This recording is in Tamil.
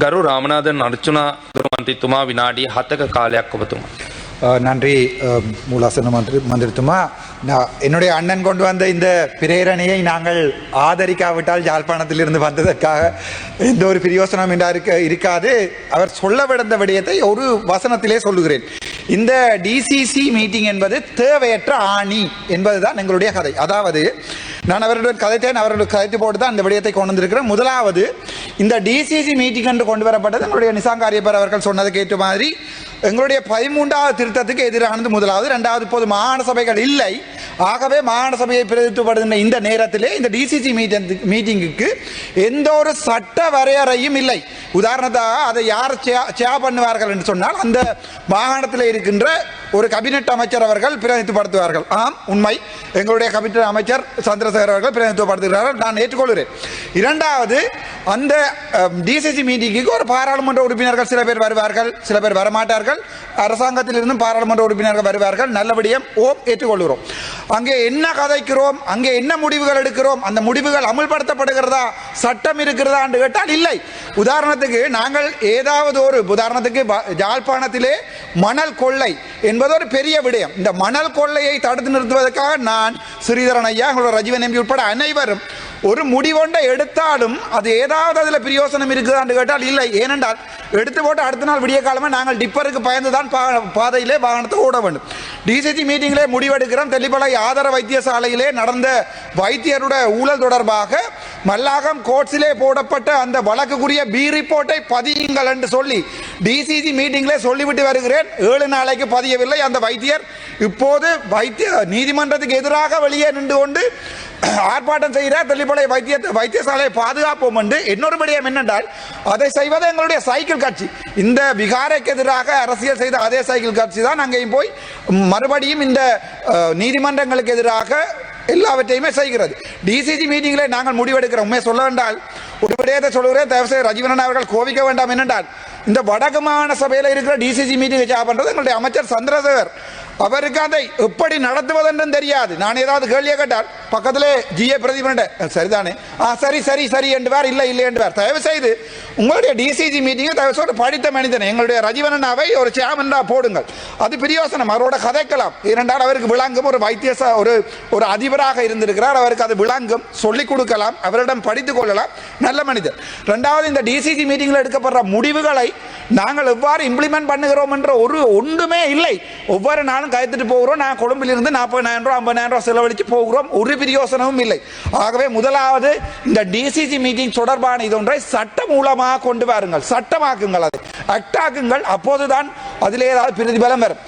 கரு ராமநாதன் அர்ச்சுனா மந்திரித்துமா வினாடி ஹத்தக காலையாக குபத்துமா நன்றி மூலாசன மந்திரி மந்திரித்துமா நான் என்னுடைய அண்ணன் கொண்டு வந்த இந்த பிரேரணையை நாங்கள் ஆதரிக்காவிட்டால் யாழ்ப்பாணத்திலிருந்து வந்ததற்காக எந்த ஒரு பிரியோசனம் இருக்க இருக்காது. அவர் சொல்ல விடந்த விடயத்தை ஒரு வசனத்திலே சொல்லுகிறேன். இந்த டிசிசி மீட்டிங் என்பது தேவையற்ற ஆணி என்பதுதான் எங்களுடைய கதை. அதாவது நான் அவருடன் கதைத்தேன் அவருடைய கதைத்து போட்டு தான் அந்த விடயத்தை கொண்டு வந்திருக்கிறேன். முதலாவது இந்த டிசிசி மீட்டிங் என்று கொண்டு வரப்பட்டது எங்களுடைய நிசாங்காரியப்பர் அவர்கள் சொன்னதுக்கு ஏற்ற மாதிரி. எங்களுடைய பதிமூன்றாவது திருத்தத்துக்கு எதிரானது முதலாவது. இரண்டாவது இப்போது மாகாண சபைகள் இல்லை. ஆகவே மாகாண சபையை பிரதித்துவப்படுகின்ற இந்த நேரத்திலே இந்த டிசிசி மீட்டிங் மீட்டிங்குக்கு எந்த ஒரு சட்ட வரையறையும் இல்லை. உதாரணத்தாக அதை யார் சே பண்ணுவார்கள் என்று சொன்னால் அந்த மாகாணத்தில் இருக்கின்ற ஒரு கபினெட் அமைச்சர் அவர்கள் பிரதித்துவப்படுத்துவார்கள் ஆம் உண்மை. எங்களுடைய கபினெட் அமைச்சர் சந்திரசேகர் அவர்கள் பிரதித்துவப்படுத்துகிறார்கள் நான் ஏற்றுக்கொள்கிறேன். இரண்டாவது அந்த டிசிசி மீட்டிங்குக்கு ஒரு பாராளுமன்ற உறுப்பினர்கள் சில பேர் வருவார்கள் சில பேர் வரமாட்டார்கள். அரசாங்கத்திலிருந்தும் பாராளுமன்ற உறுப்பினர்கள் வருவார்கள். நல்லபடியும் ஓம் ஏற்றுக்கொள்கிறோம். அங்கே என்ன கதைக்கிறோம் அங்கே என்ன முடிவுகள் எடுக்கிறோம் அந்த முடிவுகள் அமுல்படுத்தப்படுகிறதா சட்டம் இருக்கிறதா என்று கேட்டால் இல்லை. உதாரணத்துக்கு நாங்கள் ஏதாவது ஒரு உதாரணத்துக்கு யாழ்ப்பாணத்திலே மணல் கொள்ளை என்பது ஒரு பெரிய விடயம். இந்த மணல் கொள்ளையை தடுத்து நிறுத்துவதற்காக நான் ஸ்ரீதரன் ஐயா எங்களோட ரஜீவன் எம்பி உட்பட அனைவரும் ஒரு முடிவொன்றை எடுத்தாலும் அது ஏதாவது அதில் பிரயோசனம் இருக்குதான்னு கேட்டால் இல்லை. ஏனென்றால் எடுத்து போட்டு அடுத்த நாள் விடிய காலமே நாங்கள் டிப்பருக்கு பயந்து தான் பா பாதையிலே வாகனத்தை ஓட வேண்டும். டிசிசி மீட்டிங்கிலே முடிவெடுக்கிறோம். தெல்லிப்பளை ஆதார வைத்தியசாலையிலே நடந்த வைத்தியருடைய ஊழல் தொடர்பாக மல்லாகம் கோட்ஸிலே போடப்பட்ட அந்த வழக்குக்குரிய பி ரிப்போர்ட்டை பதியுங்கள் என்று சொல்லி டிசிசி மீட்டிங்கிலே சொல்லிவிட்டு வருகிறேன். ஏழு நாளைக்கு பதியவில்லை. அந்த வைத்தியர் இப்போது வைத்திய நீதிமன்றத்துக்கு எதிராக வெளியே நின்று கொண்டு ஆர்ப்பாட்டம் செய்கிறார். தெல்லிப்பளை வைத்திய வைத்தியசாலையை பாதுகாப்போம் என்று. இன்னொரு விடயம் என்னென்றால் அதை செய்வது எங்களுடைய சைக்கிள் கட்சி. இந்த விகாரைக்கு எதிராக அரசியல் செய்த அதே சைக்கிள் கட்சி தான் அங்கேயும் போய் மறுபடியும் இந்த நீதிமன்றங்களுக்கு எதிராக எல்லாவற்றையுமே செய்கிறது. டிசிசி மீட்டிங்கிலே நாங்கள் முடிவெடுக்கிறோம். உண்மையை சொல்ல வேண்டால் ஒரு விடயத்தை சொல்கிறேன் தயவுசெய்து ரஜீவனன் அவர்கள் கோபிக்க வேண்டாம். என்னென்றால் இந்த வடகு மாகாண சபையில் இருக்கிற டிசிசி மீட்டிங் வச்சு பண்ணுறது எங்களுடைய அமைச்சர் சந்திரசேகர். அவருக்கு அதை எப்படி நடத்துவதென்றும் தெரியாது. நான் ஏதாவது கேள்வியை கேட்டால் பக்கத்திலே ஜிஏ பிரதிபண்ட சரிதானே. ஆ சரி சரி சரி என்றுவார் இல்லை இல்லை என்றுவார். தயவு செய்து உங்களுடைய டிசிஜி மீட்டிங்கை தயவு செய்து படித்த மனிதன் எங்களுடைய ரஜீவனனாவை ஒரு சேமந்தா போடுங்கள். அது பிரியோசனம். அவரோட கதைக்கலாம். ஏனென்றால் அவருக்கு விளங்கும் ஒரு வைத்தியசா ஒரு ஒரு அதிபராக இருந்திருக்கிறார். அவருக்கு அது விளங்கும். சொல்லிக் கொடுக்கலாம். அவரிடம் படித்துக் கொள்ளலாம். நல்ல மனிதர். ரெண்டாவது இந்த டிசிஜி மீட்டிங்கில் எடுக்கப்படுற முடிவுகளை நாங்கள் எவ்வாறு இம்ப்ளிமெண்ட் பண்ணுகிறோம் என்ற ஒரு ஒன்றுமே இல்லை. ஒவ்வொரு நானும் கயத்துட்டு போகிறோம். நான் கொழும்பிலிருந்து நாற்பதாயிரம் ரூபா ஐம்பதாயிரம் ரூபா செலவழித்து போகிறோம். ஒரு பிரயோசனமும் இல்லை. ஆகவே முதலாவது இந்த டிசிசி மீட்டிங் தொடர்பான இதொன்றை சட்ட மூலமாக கொண்டு வாருங்கள். சட்டமாக்குங்கள் அதை. அக்டாக்குங்கள் அப்போதுதான் அதில் ஏதாவது பிரதிபலம் வரும்.